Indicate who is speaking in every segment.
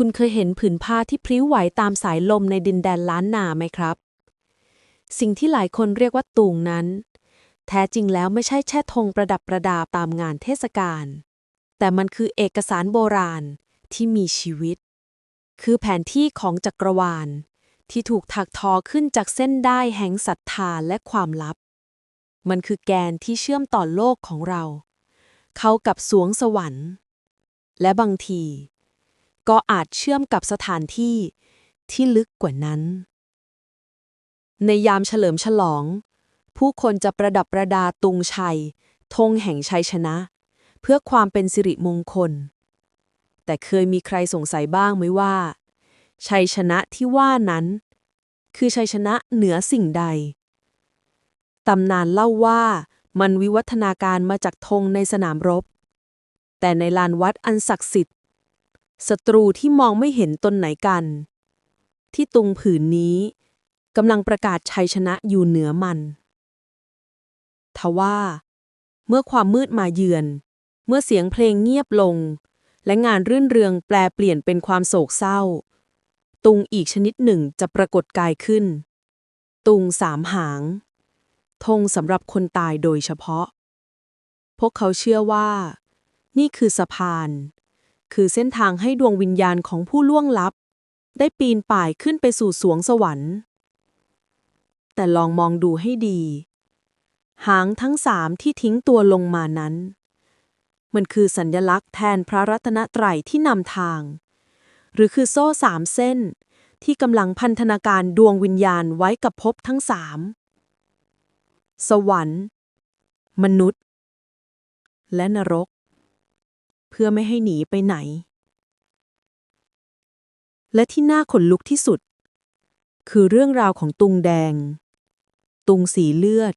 Speaker 1: คุณเคยเห็นผืนผ้าที่พลิ้วไหวตามสายลมในดินแดนล้านนาไหมครับ สิ่งที่หลายคนเรียกว่าตุงนั้น แท้จริงแล้วไม่ใช่แค่ธงประดับประดาตามงานเทศกาล แต่มันคือเอกสารโบราณที่มีชีวิต คือแผนที่ของจักรวาล ที่ถูกถักทอขึ้นจากเส้นได้แห่งศรัทธาและความลับ มันคือแกนที่เชื่อมต่อโลกของเรา เข้ากับสวงสวรรค์ และบางที ก็อาจเชื่อมกับสถานที่ที่ลึกกว่านั้น ในยามเฉลิมฉลอง ผู้คนจะประดับประดาตุงชัยธงแห่งชัยชนะ เพื่อความเป็นสิริมงคล แต่เคยมีใครสงสัยบ้างไหมว่า ชัยชนะที่ว่านั้น คือชัยชนะเหนือสิ่งใดตำนานเล่าว่ามันวิวัฒนาการมาจากธงในสนามรบ แต่ในลานวัดอันศักดิ์สิทธิ์ ศัตรูที่มองไม่เห็นตนไหนกัน ที่ตุงผืนนี้กำลังประกาศชัยชนะอยู่เหนือมัน ทว่า เมื่อความมืดมาเยือน เมื่อเสียงเพลงเงียบลง และงานรื่นเรืองแปลเปลี่ยนเป็นความโศกเศร้า ตุงอีกชนิดหนึ่งจะปรากฏกายขึ้น ตุงสามหางธงสำหรับคนตายโดยเฉพาะ พวกเขาเชื่อว่า นี่คือสะพาน คือเส้นทางให้ดวงวิญญาณของผู้ล่วงลับ ได้ปีนป่ายขึ้นไปสู่สวงสวรรค์ แต่ลองมองดูให้ดี หางทั้งสามที่ทิ้งตัวลงมานั้น มันคือสัญลักษณ์แทนพระรัตนตรัยที่นำทาง หรือคือโซ่สามเส้น ที่กำลังพันธนาการดวงวิญญาณไว้กับภพทั้งสามสวรรค์ มนุษย์ และนรก พื่อไม่ให้หนีไปไหน และที่น่าขนลุกที่สุด คือเรื่องราวของตุงแดง ตุงสีเลือด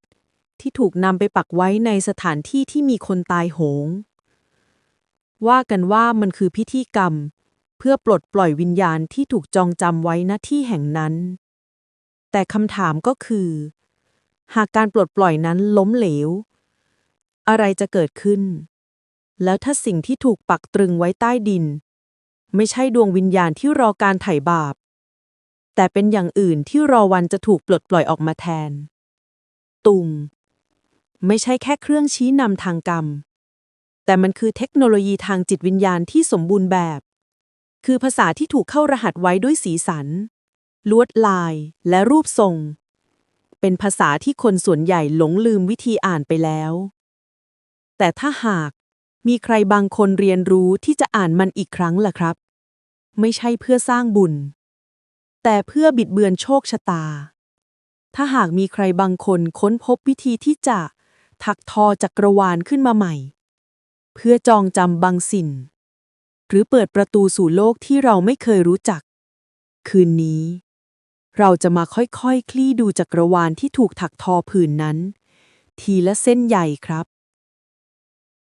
Speaker 1: ที่ถูกนำไปปักไว้ในสถานที่ที่มีคนตายโหง ว่ากันว่ามันคือพิธีกรรม เพื่อปลดปล่อยวิญญาณที่ถูกจองจำไว้ณที่แห่งนั้น แต่คำถามก็คือ หากการปลดปล่อยนั้นล้มเหลว อะไรจะเกิดขึ้น แล้วถ้าสิ่งที่ถูกปักตรึงไว้ใต้ดิน ไม่ใช่ดวงวิญญาณที่รอการไถ่บาป แต่เป็นอย่างอื่นที่รอวันจะถูกปลดปล่อยออกมาแทน ตุง ไม่ใช่แค่เครื่องชี้นำทางกรรม แต่มันคือเทคโนโลยีทางจิตวิญญาณที่สมบูรณ์แบบ คือภาษาที่ถูกเข้ารหัสไว้ด้วยสีสัน ลวดลายและรูปทรง เป็นภาษาที่คนส่วนใหญ่หลงลืมวิธีอ่านไปแล้ว แต่ถ้าหาก มีใครบางคนเรียนรู้ที่จะอ่านมันอีกครั้งล่ะครับ ไม่ใช่เพื่อสร้างบุญ แต่เพื่อบิดเบือนโชคชะตา ถ้าหากมีใครบางคนค้นพบวิธีที่จะถักทอจักรวาลขึ้นมาใหม่ เพื่อจองจำบางสิ่ง หรือเปิดประตูสู่โลกที่เราไม่เคยรู้จัก คืนนี้ เราจะมาค่อยๆคคลี่ดูจักรวาลที่ถูกถักทอผืนนั้น ทีละเส้นใหญ่ครับ